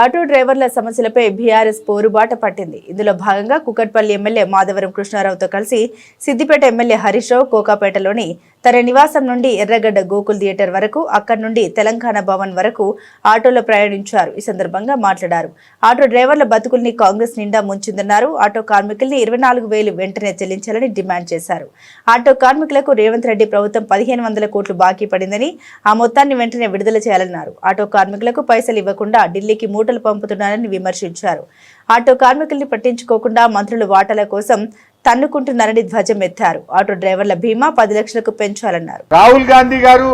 Auto డ్రైవర్ల సమస్యలపై BRS పోరుబాట పట్టింది. ఇందులో భాగంగా కుకట్పల్లి ఎమ్మెల్యే మాధవరం కృష్ణారావుతో కలిసి సిద్దిపేట ఎమ్మెల్యే హరీష్ రావు కోకాపేటలోని తన నివాసం నుండి ఎర్రగడ్డ గోకుల్ థియేటర్ వరకు అక్కడి నుండి తెలంగాణ భవన్ వరకు ఆటోలో ప్రయాణించారు. ఈ సందర్భంగా మాట్లాడారు. ఆటో డ్రైవర్ల బతుకుల్ని కాంగ్రెస్ నిండా ముంచిందన్నారు. ఆటో కార్మికుల్ని ఇరవై నాలుగు వేలు వెంటనే చెల్లించాలని డిమాండ్ చేశారు. ఆటో కార్మికులకు రేవంత్ రెడ్డి ప్రభుత్వం పదిహేను వందల కోట్లు బాకీ పడిందని ఆ మొత్తాన్ని వెంటనే విడుదల చేయాలన్నారు. ఆటో కార్మికులకు పైసలు ఇవ్వకుండా ఢిల్లీకి మూటలు పంపుతున్నారని విమర్శించారు ఆటో కార్మికుల్ని పట్టించుకోకుండా మంత్రులు వాటాల కోసం తన్నుకుంటున్నారని ధ్వజమెత్తారు ఆటో డ్రైవర్ల బీమా పది లక్షలకు పెంచాలన్నారు రాహుల్ గాంధీ గారు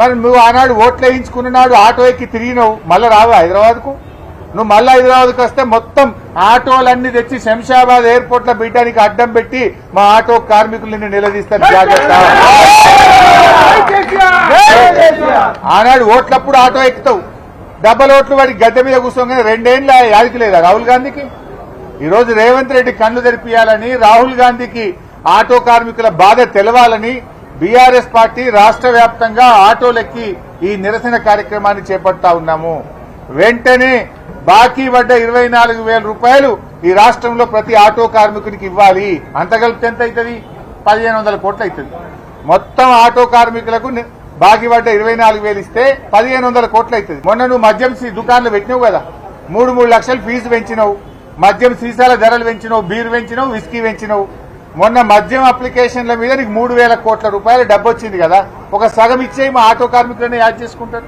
మరి నువ్వు ఆనాడు ఓట్లు వేయించుకున్నాడు ఆటో ఎక్కి తిరిగినావు మళ్ళీ రావు హైదరాబాద్కు నువ్వు మళ్ళీ హైదరాబాద్కు వస్తే మొత్తం ఆటోలన్నీ తెచ్చి శంషాబాద్ ఎయిర్పోర్ట్లో బీటానికి అడ్డం పెట్టి మా ఆటో కార్మికుల్ని నిలదీస్తారు జాగ్రత్త ఆనాడు ఓట్లప్పుడు ఆటో ఎక్కుతావు డబ్బల ఓట్లు వాడి గద్దె మీద కూర్చోగానే రెండేళ్ళ యాదికి లేదా రాహుల్ గాంధీకి? ఈ రోజు రేవంత్ రెడ్డి కళ్ళు తెరిపియాలని రాహుల్ గాంధీకి ఆటో కార్మికుల బాధ తెలవాలని బీఆర్ఎస్ పార్టీ రాష్ట్ర వ్యాప్తంగా ఆటోలెక్కి ఈ నిరసన కార్యక్రమాన్ని చేపడతా ఉన్నాము. వెంటనే బాకీ పడ్డ ఇరవై నాలుగు వేల రూపాయలు ఈ రాష్ట్రంలో ప్రతి ఆటో కార్మికునికి ఇవ్వాలి. అంత ఎంత అవుతుంది? పదిహేను వందల కోట్లు అవుతుంది మొత్తం ఆటో కార్మికులకు బాకీ పడ్డ ఇరవై నాలుగు వేలు ఇస్తే పదిహేను వందల కోట్లు అవుతుంది. మొన్న నువ్వు మద్యం సీ- దుకాణాలు పెట్టినావు కదా? మూడు మూడు లక్షలు ఫీజు పెంచినావు. మద్యం సీసాల ధరలు పెంచినావు బీరు పెంచినావు విస్కీ పెంచినావు. మొన్న మద్యం అప్లికేషన్ల మీద నీకు మూడు వేల కోట్ల రూపాయల డబ్బు వచ్చింది కదా? ఒక సగం ఇచ్చే మా ఆటో కార్మికులను యాడ్ చేసుకుంటారు.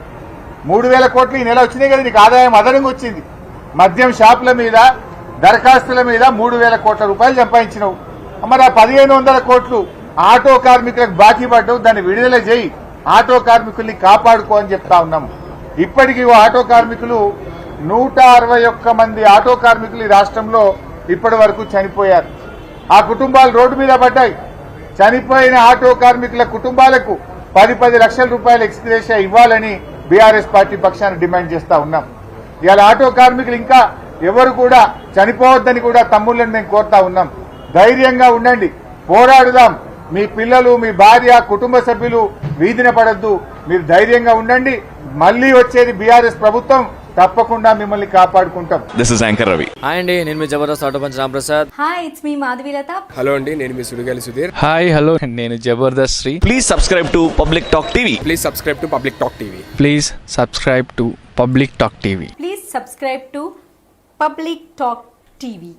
మూడు వేల కోట్లు ఈ నెల వచ్చినాయి కదా నీకు ఆదాయం అదనంగా వచ్చింది. మద్యం షాపుల మీద దరఖాస్తుల మీద మూడు వేల కోట్ల రూపాయలు సంపాదించినావు. మరి ఆ పదిహేను వందల కోట్లు ఆటో కార్మికులకు బాకీ పడ్డవు దాన్ని విడుదల చేయి. ఆటో కార్మికుల్ని కాపాడుకో అని చెప్తా ఉన్నాం. ఇప్పటికీ ఓ ఆటో కార్మికులు నూట అరవై ఒక్క మంది ఆటో కార్మికులు ఈ రాష్ట్రంలో ఇప్పటి వరకు చనిపోయారు. ఆ కుటుంబాలు రోడ్డు మీద పడ్డాయి. చనిపోయిన ఆటో కార్మికుల కుటుంబాలకు పది పది లక్షల రూపాయలు ఎక్స్గ్రేషియా ఇవ్వాలని బీఆర్ఎస్ పార్టీ పక్షాన్ని డిమాండ్ చేస్తా ఉన్నాం. ఇవాళ ఆటో కార్మికులు ఇంకా ఎవరు కూడా చనిపోవద్దని కూడా తమ్ముళ్ళని మేము కోరుతా ఉన్నాం. ధైర్యంగా ఉండండి. పోరాడుదాం. మీ పిల్లలు మీ భార్య కుటుంబ సభ్యులు వీధిన పడద్దు. మీరు ధైర్యంగా ఉండండి. మళ్ళీ వచ్చేది బీఆర్ఎస్ ప్రభుత్వం. తప్పకుండా మిమ్మల్ని కాపాడుకుంటాం. This is anchor Ravi hi అండి నేను మీ Jabardasth auto punch Ramprasad. Hi it's me Madhavilatha hello అండి నేను మీ సుడిగాలి సుధీర్. హాయ్ హలో నేను Jabardasth Sri. Please subscribe to public talk TV please subscribe to public talk TV please subscribe to public talk TV please subscribe to public talk TV